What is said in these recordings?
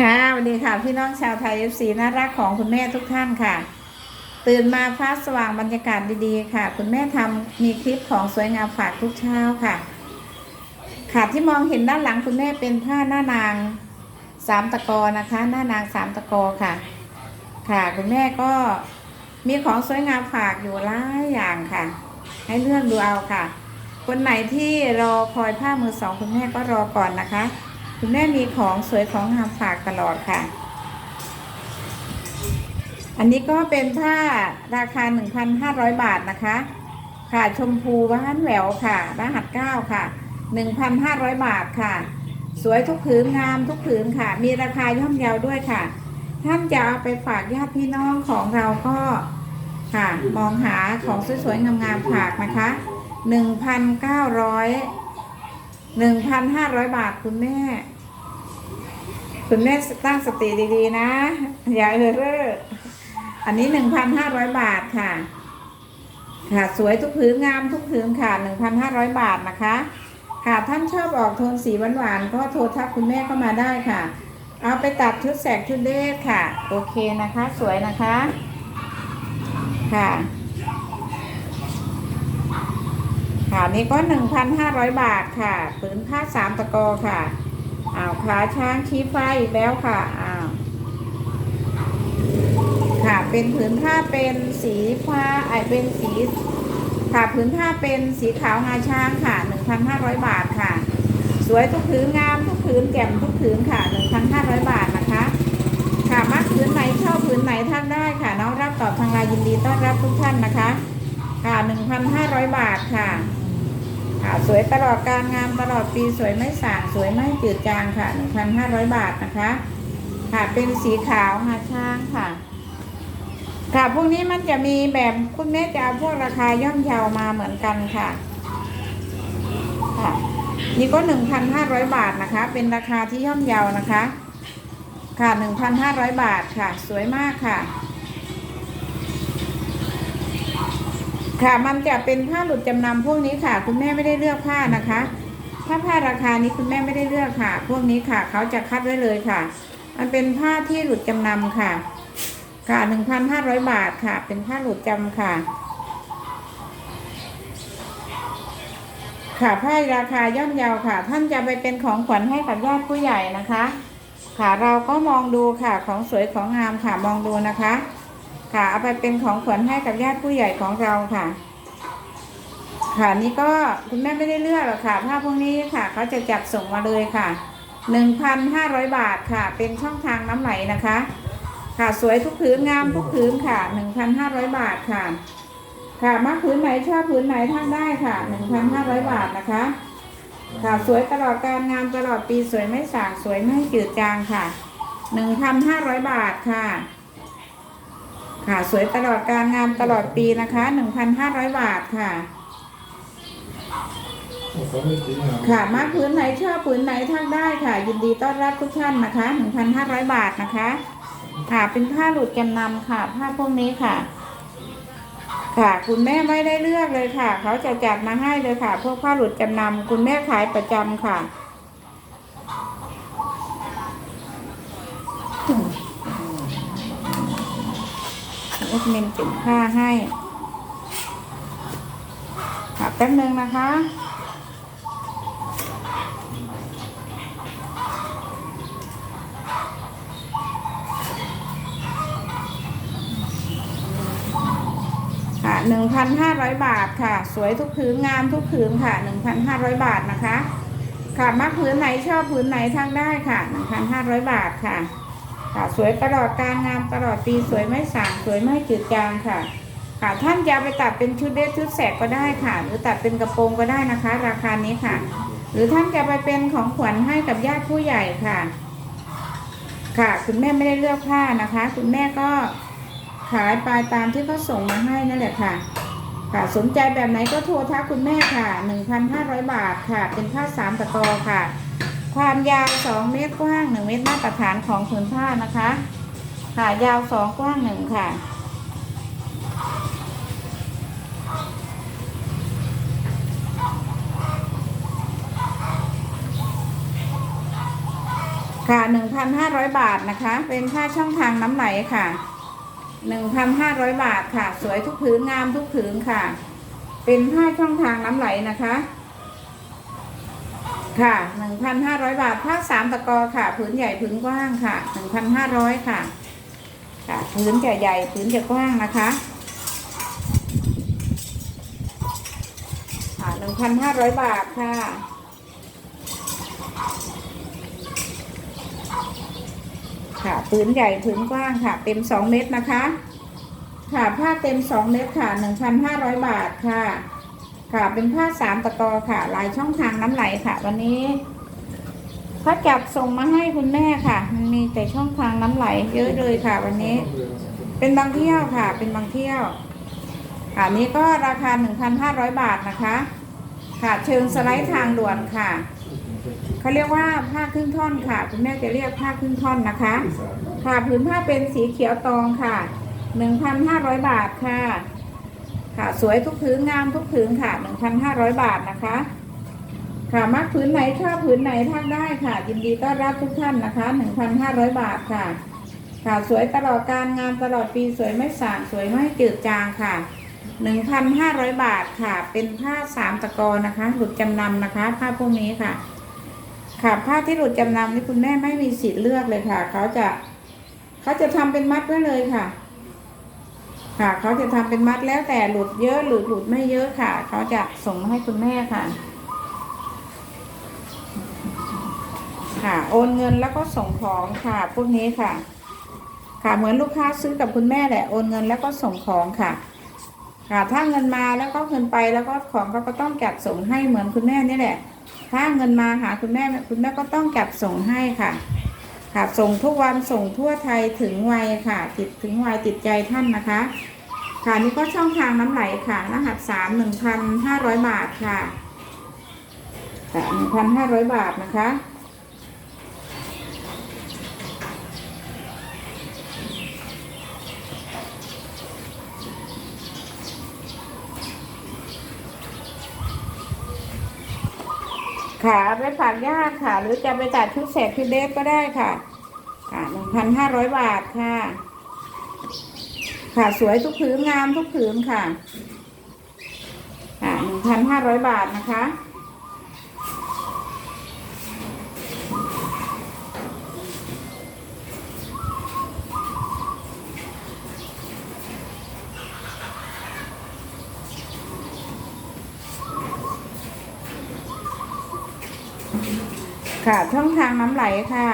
ค่ะสวัสดีค่ะพี่น้องชาวไทยเอฟซีน่ารักของคุณแม่ทุกท่านค่ะ ตื่นมาฟ้าสว่างบรรยากาศดีๆค่ะ คุณแม่ทำมีคลิปของสวยงามฝากทุกเช้าค่ะ ค่ะที่มองเห็นด้านหลังคุณแม่เป็นผ้าหน้านางสามตะกอนะคะ หน้านางสามตะกอค่ะ ค่ะคุณแม่ก็มีของสวยงามฝากอยู่หลายอย่างค่ะ ให้เลือกดูเอาค่ะ คนไหนที่รอคอยผ้ามือสองคุณแม่ก็รอก่อนนะคะ คุณแม่มีของสวยของงามฝากตลอดค่ะ อันนี้ก็เป็นผ้าราคา 1,500 บาทนะคะ ค่ะชมพูบ้านแหววค่ะ รหัสเก้าค่ะ 1,500 บาทค่ะ สวยทุกผืนงามทุกผืนค่ะ มีราคาย่อมเยาด้วยค่ะ ท่านจะเอาไปฝากญาติพี่น้องของเราก็ค่ะ มองหาของสวยๆงามๆฝากนะคะ1,900 1,500 บาทคุณแม่ คุณแม่ตั้งสติดีๆนะ อย่าเออเร่ออันนี้1,500บาทค่ะ ค่ะสวยทุกผืนงามทุกผืนค่ะ1,500บาทนะคะ ค่ะท่านชอบออกโทนสีหวานๆก็โทรทักคุณแม่เข้ามาได้ค่ะ เอาไปตัดชุดแสกชุดเดทค่ะ โอเคนะคะ สวยนะคะ ค่ะ ค่ะนี่ก็1,500บาทค่ะผืนผ้าสามตะกอค่ะ อ้าวขาช้างชี้ฟ้าอีกแล้วค่ะอ้าวค่ะเป็นผืนผ้าเป็นสีฟ้าไอเป็นสีค่ะผืนผ้าเป็นสีขาวงาช้างค่ะ 1,500 บาทค่ะ สวยทุกผืนงามทุกผืนแจ่มทุกผืนค่ะ 1,500 บาทนะคะ ค่ะมักผืนไหนชอบผืนไหนท่านได้ค่ะน้องรับตอบทางไลน์ยินดีต้อนรับทุกท่านนะคะ ค่ะ 1,500 บาทค่ะ ค่ะสวยตลอดการงามตลอดปีสวยไม่สางสวยไม่จืดจางค่ะ 1,500 บาทนะคะ ค่ะเป็นสีขาวงาช้างค่ะ ค่ะพวกนี้มันจะมีแบบคุณแม่จะเอาพวกราคาย่อมเยาวมาเหมือนกันค่ะ ค่ะนี่ก็ 1,500 บาทนะคะ เป็นราคาที่ย่อมเยาวนะคะ ค่ะ 1,500 บาทค่ะ สวยมากค่ะ ค่ะมันจะเป็นผ้าหลุดจำนำพวกนี้ค่ะ คุณแม่ไม่ได้เลือกผ้านะคะ ถ้าผ้าราคานี้คุณแม่ไม่ได้เลือกค่ะ พวกนี้ค่ะเขาจะคัดไว้เลยค่ะ มันเป็นผ้าที่หลุดจำนำค่ะ ค่ะหนึ่งพันห้าร้อยบาทค่ะ เป็นผ้าหลุดจำค่ะ ค่ะผ้าราคาย่อมเยาวค่ะ ท่านจะไปเป็นของขวัญให้กับญาติผู้ใหญ่นะคะ ค่ะเราก็มองดูค่ะของสวยของงามค่ะมองดูนะคะ ค่ะเอาไปเป็นของขวัญให้กับญาติผู้ใหญ่ของเราค่ะ ค่ะนี่ก็คุณแม่ไม่ได้เลือกหรอกค่ะผ้าพวกนี้ค่ะเขาจะจัดส่งมาเลยค่ะหนึ่งพันห้าร้อยบาทค่ะ เป็นช่องทางน้ำไหลนะคะ ค่ะสวยทุกผืนงามทุกผืนค่ะหนึ่งพันห้าร้อยบาทค่ะ ค่ะมาผืนไหนชอบผืนไหนท่านได้ค่ะหนึ่งพันห้าร้อยบาทนะคะ ค่ะสวยตลอดการงามตลอดปีสวยไม่สางสวยไม่จืดจางค่ะหนึ่งพันห้าร้อยบาทค่ะ ค่ะ สวยตลอดการงามตลอดปีนะคะหนึ่งพันห้าร้อยบาทค่ะ ค่ะมาพื้นไหนชอบพื้นไหนทักได้ค่ะ ยินดีต้อนรับทุกท่านนะคะหนึ่งพันห้าร้อยบาทนะคะ ค่ะเป็นผ้าหลุดจำนำค่ะ ผ้าพวกนี้ค่ะ ค่ะคุณแม่ไม่ได้เลือกเลยค่ะ เขาจะจัดมาให้เลยค่ะ พวกผ้าหลุดจำนำคุณแม่ขายประจำค่ะ เอ็ดมินเก็บผ้าให้ค่ะแป๊บนึงนะคะค่ะหนึ่งพันห้าร้อยบาทค่ะ สวยทุกผืนงามทุกผืนค่ะหนึ่งพันห้าร้อยบาทนะคะค่ะมักผืนไหนชอบผืนไหนทางได้ค่ะหนึ่งพันห้าร้อยบาทค่ะ ค่ะสวยตลอดการงามตลอดปีสวยไม่สางสวยไม่จืดจางค่ะ ค่ะท่านจะไปตัดเป็นชุดเดรสชุดแสกก็ได้ค่ะ หรือตัดเป็นกระโปรงก็ได้นะคะ ราคานี้ค่ะ หรือท่านจะไปเป็นของขวัญให้กับญาติผู้ใหญ่ค่ะ ค่ะคุณแม่ไม่ได้เลือกผ้านะคะ คุณแม่ก็ขายไปตามที่เขาส่งมาให้นั่นแหละค่ะ ค่ะสนใจแบบไหนก็โทรทักคุณแม่ค่ะ 1,500 บาทค่ะ เป็นผ้าสามตะกอค่ะ ความยาว 2 เมตรกว้าง 1 เมตรมาตรฐานของผืนผ้านะคะ ค่ะยาว 2 กว้าง 1 ค่ะ ค่ะหนึ่งพันห้าร้อยบาทนะคะ เป็นค่าช่องทางน้ำไหลค่ะหนึ่งพันห้าร้อยบาทค่ะ สวยทุกผืนงามทุกผืนค่ะ เป็นผ้าช่องทางน้ำไหลนะคะ ค่ะหนึ่งพันห้าร้อยบาทผ้าสามตะกอค่ะผืนใหญ่ผืนกว้างค่ะหนึ่งพันห้าร้อยค่ะ ค่ะผืนจะใหญ่ผืนจะกว้างนะคะค่ะหนึ่งพันห้าร้อยบาทค่ะค่ะผืนใหญ่ผืนกว้างค่ะ เต็มสองเมตรนะคะ ค่ะผ้าเต็มสองเมตรค่ะหนึ่งพันห้าร้อยบาทค่ะ ค่ะ เป็นผ้าสามตะกอค่ะ ลายช่องทางน้ำไหลค่ะ วันนี้เขาจับส่งมาให้คุณแม่ค่ะ มันมีแต่ช่องทางน้ำไหล เยอะเลยค่ะ วันนี้ เป็นบางเที่ยวค่ะ เป็นบางเที่ยวค่ะอันนี้ก็ราคา 1,500 บาทนะคะ ค่ะ เชิงสไลด์ทางด่วนค่ะเขาเรียกว่าผ้าครึ่งท่อนค่ะ คุณแม่จะเรียกผ้าครึ่งท่อนนะคะ ค่ะผืนผ้าเป็นสีเขียวตองค่ะ 1,500 บาทค่ะ ค่ะสวยทุกผืนงามทุกผืนค่ะ 1,500 บาทนะคะ ค่ะมักผืนไหนชอบผืนไหนทักได้ค่ะ ยินดีต้อนรับทุกท่านนะคะ 1,500 บาทค่ะ ค่ะสวยตลอดการงานตลอดปีสวยไม่สางสวยไม่จืดจางค่ะ 1,500 บาทค่ะ เป็นผ้าสามตะกอนะคะ หลุดจำนำนะคะ ผ้าพวกนี้ค่ะ ค่ะผ้าที่หลุดจำนำนี่คุณแม่ไม่มีสิทธิ์เลือกเลยค่ะ เขาจะเขาจะทำเป็นมัดไว้เลยค่ะ ค่ะเขาจะทำเป็นมัดแล้วแต่หลุดเยอะหรือหลุดไม่เยอะค่ะ เขาจะส่งมาให้คุณแม่ค่ะ ค่ะ โอนเงินแล้วก็ส่งของค่ะ พวกนี้ค่ะ ค่ะเหมือนลูกค้าซื้อกับคุณแม่แหละโอนเงินแล้วก็ส่งของค่ะ ค่ะถ้าเงินมาแล้วก็เงินไปแล้วก็ของเขาก็ต้องจัดส่งให้เหมือนคุณแม่นี่แหละ ถ้าเงินมาหาคุณแม่คุณแม่ก็ต้องจัดส่งให้ค่ะ ค่ะ ส่งทุกวันส่งทั่วไทยถึงวัยค่ะ ติดถึงวัยติดใจท่านนะคะ ค่ะนี่ก็ช่องทางน้ำไหลค่ะ รหัสสามหนึ่งพันห้าร้อยบาทค่ะค่ะหนึ่งพันห้าร้อยบาทนะคะ ค่ะเอาไปฝากญาติค่ะ หรือจะไปจัดชุดเสร็จชุดเดฟก็ได้ค่ะค่ะหนึ่งพันห้าร้อยบาทค่ะ ค่ะสวยทุกผืนงามทุกผืนค่ะ ค่ะหนึ่งพันห้าร้อยบาทนะคะ ค่ะ ช่องทางน้ำไหลค่ะ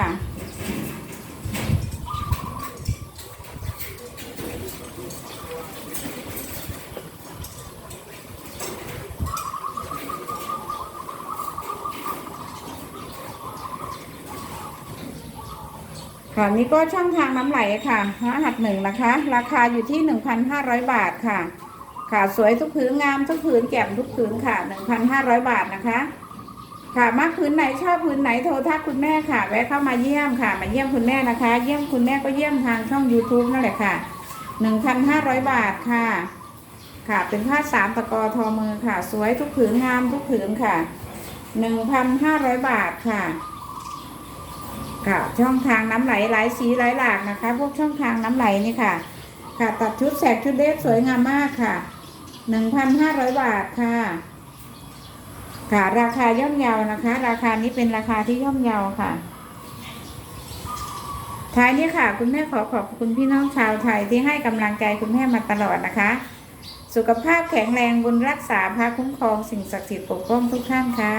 ค่ะนี่ก็ช่องทางน้ำไหลค่ะรหัสหนึ่งนะคะ ราคาอยู่ที่1,500บาทค่ะ ค่ะสวยทุกผืนงามทุกผืนแจ่มทุกผืนค่ะ1,500บาทนะคะ ค่ะมากพื้นไหนชอบพื้นไหนโทรทักคุณแม่ค่ะ แวะเข้ามาเยี่ยมค่ะ มาเยี่ยมคุณแม่นะคะ เยี่ยมคุณแม่ก็เยี่ยมทางช่อง YouTube นั่นแหละค่ะ1,500บาทค่ะ ค่ะเป็นผ้าสามตะกอทอมือค่ะ สวยทุกผืนงามทุกผืนค่ะ1,500บาทค่ะ ค่ะช่องทางน้ำไหลหลายสีหลายหลากนะคะ พวกช่องทางน้ำไหลนี่ค่ะ ค่ะตัดชุดแสกชุดเดฟสวยงามมากค่ะ1,500บาทค่ะ ค่ะ ราคาย่อมเยานะคะ ราคานี้เป็นราคาที่ย่อมเยาค่ะ ท้ายนี้ค่ะ คุณแม่ขอขอบคุณพี่น้องชาวไทยที่ให้กำลังใจคุณแม่มาตลอดนะคะ สุขภาพแข็งแรงบุญรักษาพาคุ้มครองสิ่งศักดิ์สิทธิ์ปกป้องทุกท่านค่ะ